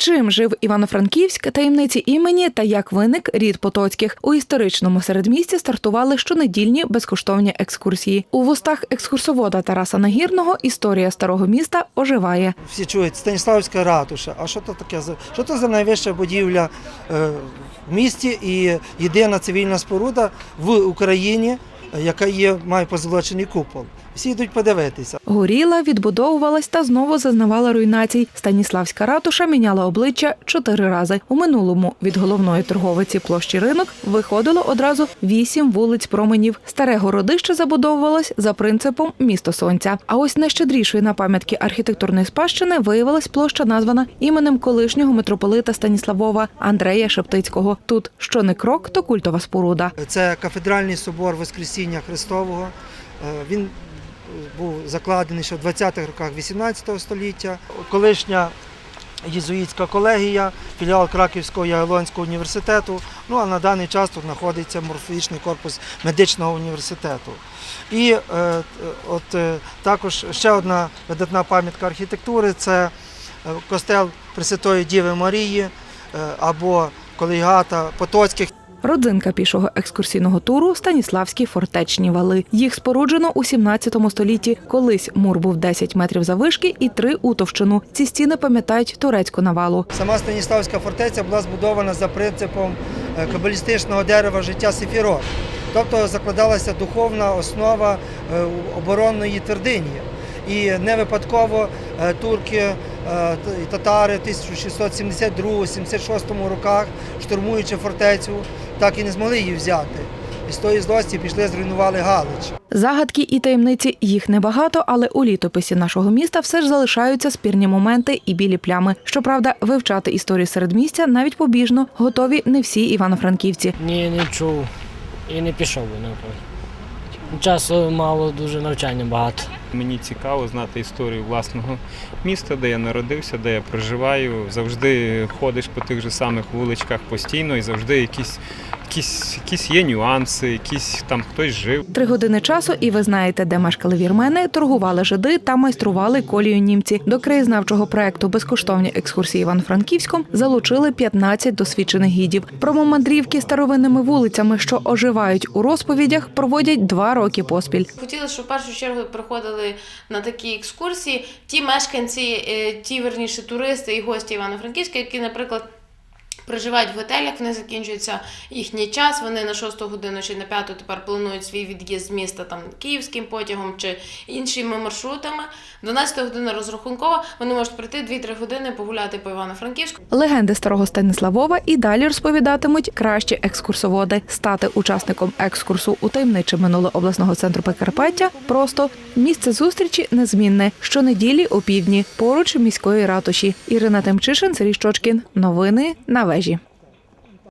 Чим жив Івано-Франківськ, таємниці імені та як виник рід Потоцьких. У історичному середмісті стартували щонедільні безкоштовні екскурсії. У вустах екскурсовода Тараса Нагірного історія старого міста оживає. Всі чують Станіславська ратуша. А що то таке? за- Що це за найвища будівля е, в місті і єдина цивільна споруда в Україні, е, яка є, має позолочений купол. Всі йдуть подивитися. Горіла, відбудовувалась та знову зазнавала руйнацій. Станіславська ратуша міняла обличчя чотири рази. У минулому від головної торговиці площі ринок виходило одразу вісім вулиць променів. Старе городище забудовувалось за принципом місто сонця. А ось найщедрішою на пам'ятки архітектурної спадщини виявилась площа, названа іменем колишнього митрополита Станіславова Андрея Шептицького. Тут що не крок, то культова споруда. Це кафедральний собор Воскресіння Христового. Е, Він був закладений ще в 20-х роках 18 століття. Колишня єзуїтська колегія, філіал Краківського Ягелонського університету. Ну а на даний час тут знаходиться морфологічний корпус медичного університету. І е, от е, також ще одна видатна пам'ятка архітектури це е, костел Пресвятої Діви Марії е, або колегіата Потоцьких. Родзинка пішого екскурсійного туру Станіславські фортечні вали. Їх споруджено у 17 столітті. Колись мур був 10 метрів завишки і 3 у товщину. Ці стіни пам'ятають турецьку навалу. Сама Станіславська фортеця була збудована за принципом е, кабалістичного дерева життя Сефірот. Тобто закладалася духовна основа е, оборонної твердині. І не випадково е, турки і татари в 1672-76 роках, штурмуючи фортецю, так і не змогли її взяти. І з тої злості пішли, зруйнували Галич. Загадки і таємниці їх небагато, але у літописі нашого міста все ж залишаються спірні моменти і білі плями. Щоправда, вивчати історію середмістя навіть побіжно готові не всі івано-франківці. Ні, не чув і не пішов би, напевно. Часу мало, дуже навчання багато. Мені цікаво знати історію власного міста, де я народився, де я проживаю. Завжди ходиш по тих же самих вуличках постійно і завжди якісь, якісь, якісь є нюанси, якісь там хтось жив. Три години часу, і ви знаєте, де мешкали вірмени, торгували жиди та майстрували колію німці. До краєзнавчого проекту безкоштовні екскурсії Івано-Франківськом залучили 15 досвідчених гідів. Промомандрівки старовинними вулицями, що оживають у розповідях, проводять два роки поспіль. Хотіли, щоб в першу чергу приходили на такі екскурсії ті мешканці, е, ті верніше туристи і гості Івано-Франківська, які, наприклад. Проживають в готелях, вони закінчується їхній час. Вони на 6 годину чи на 5 тепер планують свій від'їзд з міста там київським потягом чи іншими маршрутами. 12 година розрахункова. Вони можуть прийти 2-3 години погуляти по Івано-Франківську. Легенди старого Станиславова і далі розповідатимуть кращі екскурсоводи. Стати учасником екскурсу у таємниче минуле обласного центру Прикарпаття просто місце зустрічі незмінне. Щонеділі о півдні поруч міської ратуші. Ірина Темчишин, Сергій Щочкін. Новини на Parijs.